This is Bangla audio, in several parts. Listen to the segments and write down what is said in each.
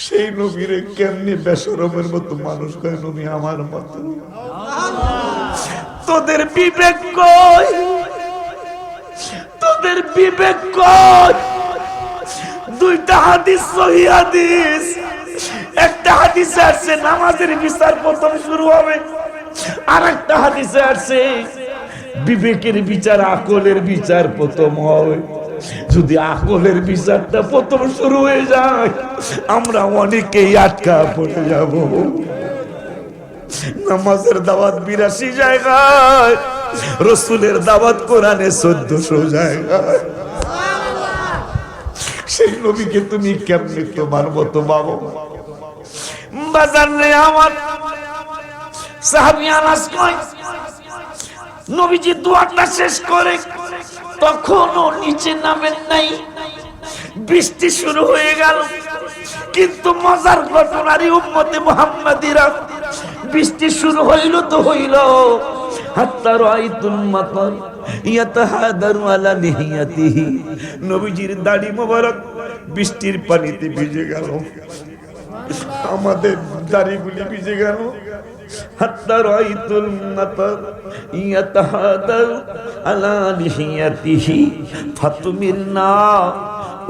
সেই নবীরে কেমনি বেসরমের মতো মানুষ কয়, নবী, আমার মতো তোদের বিবেক তোদের বিবেক দুইটা হাদিস, সহি হাদিস। একটা হাদিসে আসছে, নামাজের বিচার প্রথম শুরু হবে। আর একটা হাদিসে আসছে, বিবেকের বিচার, আকলের বিচার প্রথম হবে। যদি আকলের বিচারটা প্রথম শুরু হয়ে যায়, আমরা অনেকেই আটকা পড়ে যাব। নামাজের দাওয়াত বিরাশি জায়গায়, রসুলের দাওয়াত কোরআনে চোদ্দশো জায়গায়। সেই নবীকে তুমি কেমনি তোমার মতো বাবু বাজার নেই আমার, সাহাবি আনাস নবীজি দোয়াটা শেষ করে তখনও নিচে নামেন নাই। বৃষ্টি শুরু হয়ে গেল। কিন্তু মজার ঘটনারই উম্মতে মোহাম্মদিরা, বৃষ্টি শুরু হইল তো হইল। নবীজির দাড়ি বৃষ্টির পানিতে ভিজে গেল। আমাদের দাড়িগুলি ভিজে গেল। হাত্তা রাইতুল মাতার ইয়াতাহাদার আলা নিহিয়াতিহি ফাতুমিরনা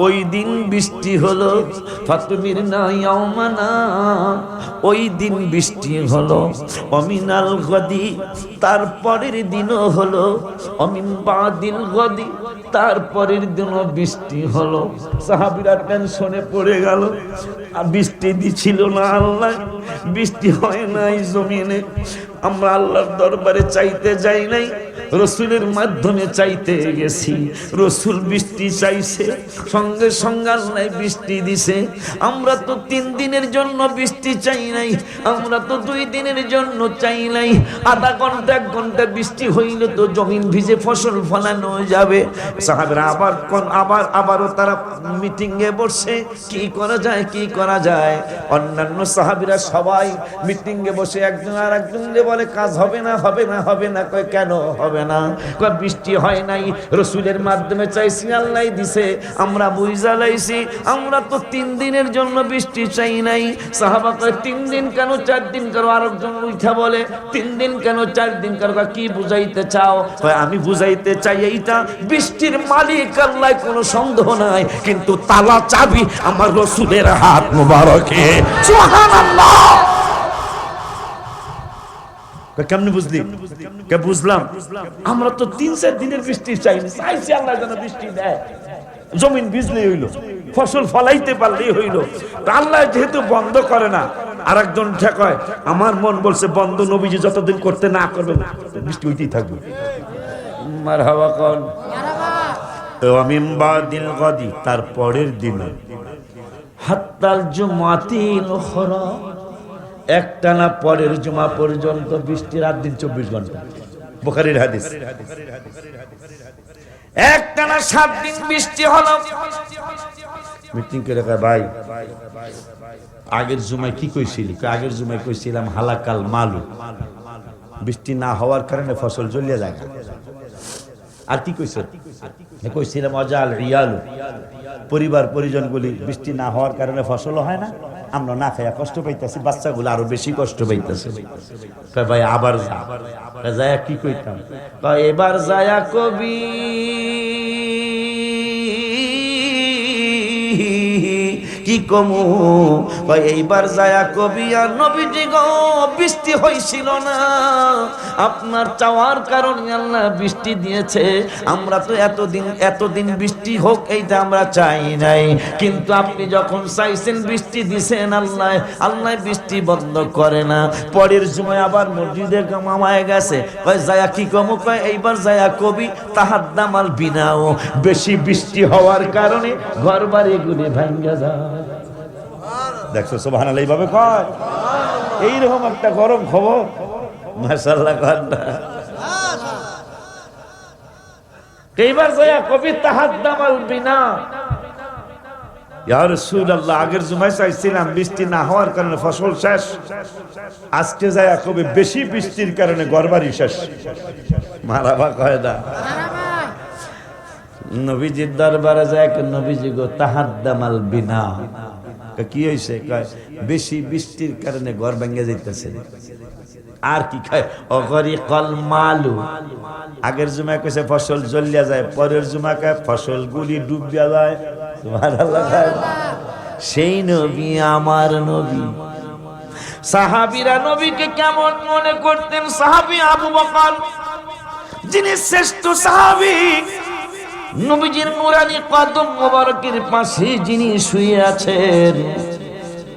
ওই দিন বৃষ্টি হলো। ফাতুমির না ইয়াউমানা ওই দিন বৃষ্টি হলো। অমিনাল গদি তারপরের দিনও হলো। অমিন বাদিল গদি তারপরের দিনও বৃষ্টি হলো। সাহাবিরা টেনশনে পড়ে গেল। আর বৃষ্টি দিছিল না আল্লাহ। বৃষ্টি হয় নাই জমিনে। আমরা আল্লাহর দরবারে চাইতে যাই নাই। রসুলের মাধ্যমে চাইতে গেছি। রসুল বৃষ্টি চাইছে, সঙ্গে সঙ্গে নাই বৃষ্টি দিছে। আমরা তো তিন দিনের জন্য বৃষ্টি চাই নাই, আমরা তো দুই দিনের জন্য চাই নাই। আধা ঘণ্টা, এক ঘণ্টা বৃষ্টি হইলে তো জমিন ভিজে ফসল ফলানো যাবে। সাহাবেরা আবার আবার, আবারও তারা মিটিং এ বসে, কি করা যায়, কি করা যায়? অন্যান্য সাহাবিরা সবাই মিটিং এ বসে একজন আর একজন বলে, কাজ হবে না হবে না হবে না। কয়, কেন হবে না। কয় বৃষ্টি হয় নাই। রসুলের মাধ্যমে চাইছি আল্লাহ দিছে। আমরা বুঝা লাইছি। আমরা তো তিন দিনের জন্য বৃষ্টি চাই নাই। সাহাবা কয় তিন দিন কেন চার দিন কেন আরেকজন উঠা বলে তিন দিন কেন চার দিন কেন কি বুঝাইতে চাও? কয়, আমি বুঝাইতে চাই এইটা বৃষ্টির মালিক আল্লাহ কোনো সন্দেহ নাই। কিন্তু তালা চাবি আমার রসুলের হাত মুবারকে। সুবহানাল্লাহ! কেমনে বুঝলি? কে বুঝলাম? আমরা তো তিন চার দিনের বৃষ্টি চাইনি, চাইছি আল্লাহ যেন বৃষ্টি দেয়। জমিন ভিজলেই হইল, ফসল ফলাইতে পারলেই হইল। আল্লাহ যেহেতু বন্ধ করে না আর একজন ঠেকয় আমার মন বলছে, বন্ধ নবীজি যতদিন করতে না করবে বৃষ্টি হইতেই থাকবে। মার হাওয়া কন তার পরের দিন। হাত্তাল জুমাতিল খরা একটানা পরের জমা পর্যন্ত বৃষ্টি রাত দিন চব্বিশ ঘণ্টা। বোখারির হাদিস। একটানা সাত দিন বৃষ্টি মিটিং করে আগের জুমায় কি কইছিলি? আগের জুমায় হালাকাল মালু। বৃষ্টি না হওয়ার কারণে ফসল যায় আর কি অজাল রিয়ালু। পরিবার পরিজনগুলি বৃষ্টি না হওয়ার কারণে ফসলও হয় না। আমরা না খাইয়া কষ্ট পাইতেছি, বাচ্চাগুলো আরও বেশি কষ্ট পাইতেছে। ভাই, আবার যা। যায় কি কইতাম? এবার যায়া কবি। কি কমু। এইবার যায়া কবি আর নবীজি গো, বৃষ্টি হইছিল না। আপনার চাওয়ার কারণে আল্লাহ বৃষ্টি দিয়েছে। আমরা তো এতদিন এতদিন বৃষ্টি হোক, এইটা আমরা চাই নাই। কিন্তু আপনি যখন চাইছেন বৃষ্টি দিছেন আল্লাহ আল্লাহ বৃষ্টি বন্ধ করে না। পরের সময় আবার মসজিদে মামায় গেছে। কয়, যায়া কি কমু? কয়, এইবার যায়া কবি তাহার দামাল বিনাও। বেশি বৃষ্টি হওয়ার কারণে ঘর বাড়ি গুলি ভাঙ্গা যায়। দেখছ সোভান এইভাবে কয়? এইরকম একটা গরম খবর? মাসাল্লাহ কবি তাহাদ্দামাল বিনা। আগের জুমায় চাইছিলাম বৃষ্টি না হওয়ার কারণে ফসল শেষ। আজকে যায়া কবি বেশি বৃষ্টির কারণে গরবারি শেষ। মারাবা কয় না? নবীজির দরবারে যায় নবীজি গো, তাহাদ্দামাল বিনা। কি হয়েছে কয়, বেশি বৃষ্টির কারণে ঘর ভেঙে যাইতেছে। আর কি খায় অগরি কল মালু। আগের জুমা কইছে, ফসল জ্বলিয়া যায়, পরের জুমা কয়, ফসল গুলি ডুবিয়া যায়। সেই নবী আমার নবী। সাহাবিরা নবীকে কেমন মনে করতেন? সাহাবী আবু বকর, যিনি শ্রেষ্ঠ সাহাবী। নবীজির নুরানি কদম মোবারকের পাশে যিনি শুয়ে আছেন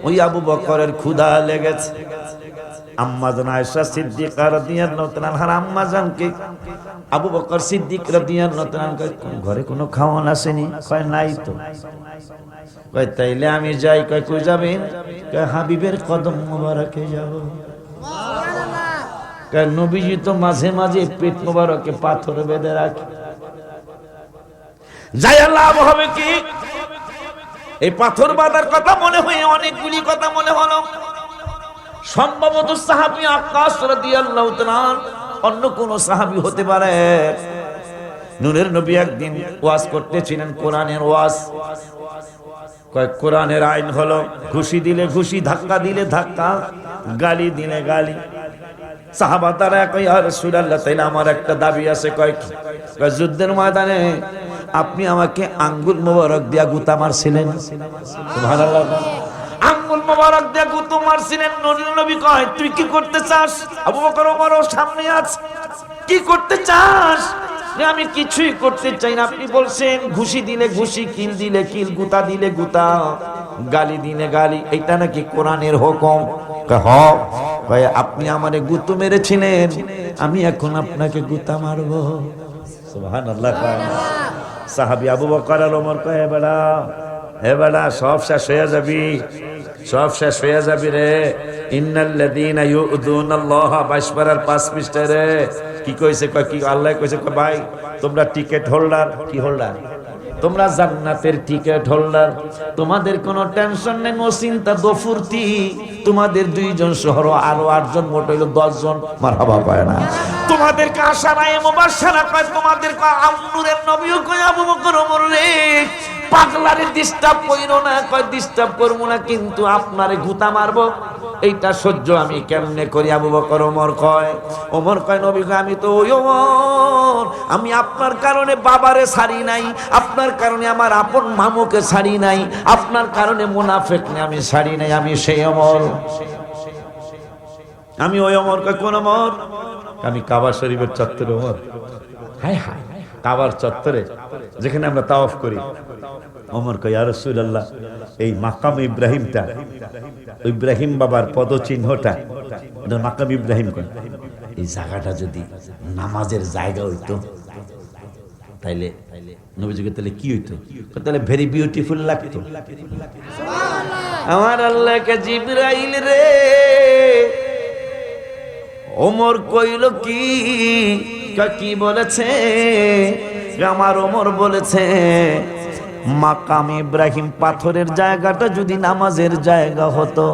ওই আবু বকরের ক্ষুধা লেগেছে। আম্মাজান আয়েশা সিদ্দিকা রাদিয়াল্লাহু তাআলা আর আম্মাজানকে আবু বকর সিদ্দিক রাদিয়াল্লাহু তাআলা কয়, ঘরে কোনো খাওয়ান আসেনি? কয় নাই তো। কয় তাইলে আমি যাই। কয় কই যাবেন কয় হাবিবের কদম মোবারকে যাব কয় নবীজি তো মাঝে মাঝে পেট মোবারকে পাথর বেঁধে রাখে। যাই লাভ হবে কি? এই পাথর বাঁধার কথা মনে হয়, অনেকগুলি কথা মনে হলো। সম্ভবত সাহাবি আকাশ রাদিয়াল্লাহু অন্য কোন সাহাবি হতে পারে। নূরের নবী একদিন ওয়াজ করতেছিলেন কোরআনের ওয়াজ। কয়েক কোরআনের আইন হলো ঘুষি দিলে ঘুষি, ধাক্কা দিলে ধাক্কা, গালি দিলে গালি। সাহাবা তারা কই আর রাসূলুল্লাহ, তাইলে আমার একটা দাবি আছে, কয় কি? কয়, যুদ্ধের ময়দানে আপনি আমাকে আঙ্গুল মোবারক দিয়া গুতা মারছিলেন। আঙ্গুল মোবারক দিয়া গুতো মারছিলেন নবী নবী কয় তুই কি করতে চাস? আবু বকর ওমর সামনে আছে। কি করতে চাস? আমি কিছুই করতে চাই না। আপনি বলছেন ঘুষি দিলে ঘুষি কিল দিলে কিল গুতা দিলে গুতা গালি দিলে গালি এটা নাকি কোরআনের হুকুম? কয়, আপনি আমারে গুতো মেরেছিলেন আমি এখন আপনাকে গুতা মারবো। সুবহানাল্লাহ। সাহাবী আবু বকর আর ওমর কয় "এ বেড়া, হে বেড়া, সব শেষ হয়ে যাবি, সব শেষ হয়ে যাবি রে। ইন্নাল্লাযীনা ইউযুনাল্লাহ বাইশবারার পাঁচ পৃষ্ঠা রে। কি কইছে, কয়, কি আল্লাহ কইছে, কয়, ভাই, তোমরা টিকেট হোল্ডার, কি হোল্ডার? তোমরা জান্নাতের টিকেট হোল্ডার তোমাদের কোনো টেনশন নেই নো চিন্তা দফুর্তি তোমাদের দুইজন শহর আরও আটজন, মোট হইল দশজন, মারহাবা পায় না। তোমাদেরকে আশা নাই মুবাশশারা কয় তোমাদেরকে আমনুরের নবীও কয়, আবু বকর, ওমর রে। পাগলারে ডিস্টার্ব কইরো না, কয় ডিস্টার্ব করব না, কিন্তু আপনারে গুতা মারবো। এইটা সহ্য আমি কেমনে করি, আবু বকর ওমর কয়। ওমর কয়, নবী আমি তো ওই ওমর। আমি আপনার কারণে বাবারে ছাড়ি নাই, আপনার কারণে আমার আপন মামুকে ছাড়ি নাই, আপনার কারণে মুনাফেক আমি ছাড়ি নাই, আমি সেই অমর আমি ওই অমর কয়, কোন অমর আমি কাবা শরীফের চত্বরে অমর হায় হায়। কাবার চত্বরে যেখানে আমরা তাওয়াফ করি। অমর কয় আর আল্লাহ এই মাকাম ইব্রাহিমটা ইব্রাহিম বাবার পদচিহ্নটা মাকাম ইব্রাহিম কয়? এই জায়গাটা যদি নামাজের জায়গা হইতো তাইলে নবীজিকে তাহলে কি হইতো? তাহলে ভেরি বিউটিফুল লাগতো। আমার আল্লাহকে জিব্রাইল রে। ওমর কইল কি? কি বলেছে? আমার ওমর বলেছে, মাকাম ইব্রাহিম পাথরের জায়গাটা যদি নামাজের জায়গা হতো,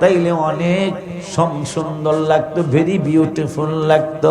তাইলে অনেক সুন্দর লাগতো ভেরি বিউটিফুল লাগতো।